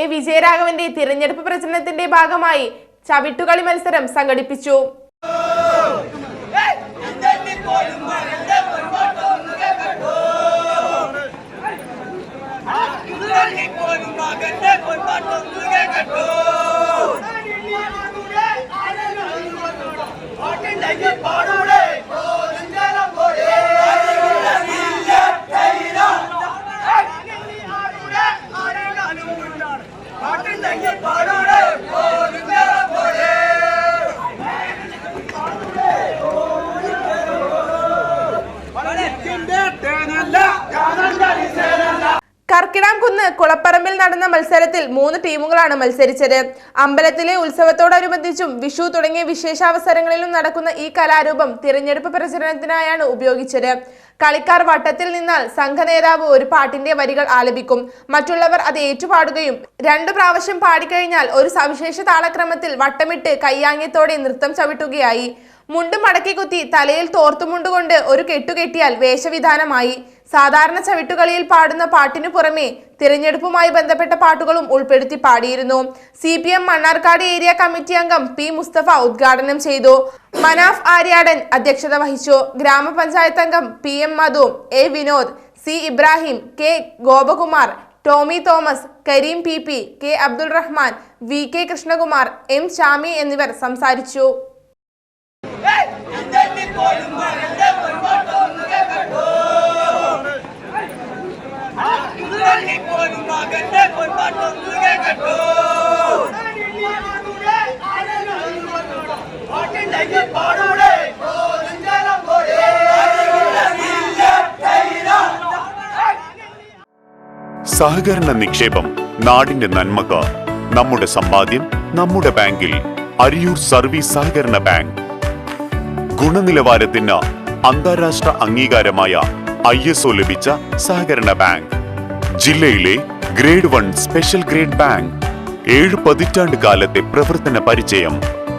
A വിജയരാഘവന്റെ തിരഞ്ഞെടുപ്പ് പ്രചരണത്തിന്റെ ഭാഗമായി ചവിട്ടുകളി മത്സരം സംഘടിപ്പിച്ചു. കർക്കിടാംകുന്ന് കുളപ്പറമ്പിൽ നടന്ന മത്സരത്തിൽ മൂന്ന് ടീമുകളാണ് മത്സരിച്ചത്. അമ്പലത്തിലെ ഉത്സവത്തോടനുബന്ധിച്ചും വിഷു തുടങ്ങിയ വിശേഷാവസരങ്ങളിലും നടക്കുന്ന ഈ കലാരൂപം തിരഞ്ഞെടുപ്പ് പ്രചരണത്തിനായാണ് ഉപയോഗിച്ചത്. കളിക്കാർ വട്ടത്തിൽ നിന്നാൽ സംഘനേതാവ് ഒരു പാട്ടിന്റെ വരികൾ ആലപിക്കും. മറ്റുള്ളവർ അത് ഏറ്റുപാടുകയും രണ്ടു പ്രാവശ്യം പാടിക്കഴിഞ്ഞാൽ ഒരു സവിശേഷ താളക്രമത്തിൽ വട്ടമിട്ട് കയ്യാങ്ങ്യത്തോടെ നൃത്തം ചവിട്ടുകയായി. മുണ്ട് മടക്കി കുത്തി തലയിൽ തോർത്തുമുണ്ടുകൊണ്ട് ഒരു കെട്ടുകെട്ടിയാൽ വേഷവിധാനമായി. സാധാരണ ചവിട്ടുകളിയിൽ പാടുന്ന പാട്ടിനു പുറമെ തിരഞ്ഞെടുപ്പുമായി ബന്ധപ്പെട്ട പാട്ടുകളും ഉൾപ്പെടുത്തി പാടിയിരുന്നു. C P M Mannarkkad area committee അംഗം പി മുസ്തഫ ഉദ്ഘാടനം ചെയ്തു. മനാഫ് ആര്യാടൻ അധ്യക്ഷത വഹിച്ചു. ഗ്രാമപഞ്ചായത്ത് അംഗം P M Madhu A Vinod C Ibrahim K Gopakumar Tommy Thomas Kareem P P K Abdul Rahman V K Krishnakumar M Shami എന്നിവർ സംസാരിച്ചു മകന്റെ കൊണ്ടാട്ടം കേട്ടു പോലും മകന്റെ കൊണ്ടാട്ടം കേട്ടു പാടൂടെ സഹകരണ നിക്ഷേപം നാടിന്റെ നന്മക്ക് നമ്മുടെ സമ്പാദ്യം നമ്മുടെ ബാങ്കിൽ. അരിയൂർ സർവീസ് സഹകരണ ബാങ്ക്. ഗുണനിലവാരത്തിന് അന്താരാഷ്ട്ര അംഗീകാരമായ ഐ എസ് ഒ ലഭിച്ച സഹകരണ ബാങ്ക്. ജില്ലയിലെ grade one special grade bank. ഏഴ് പതിറ്റാണ്ട് കാലത്തെ പ്രവർത്തന പരിചയം.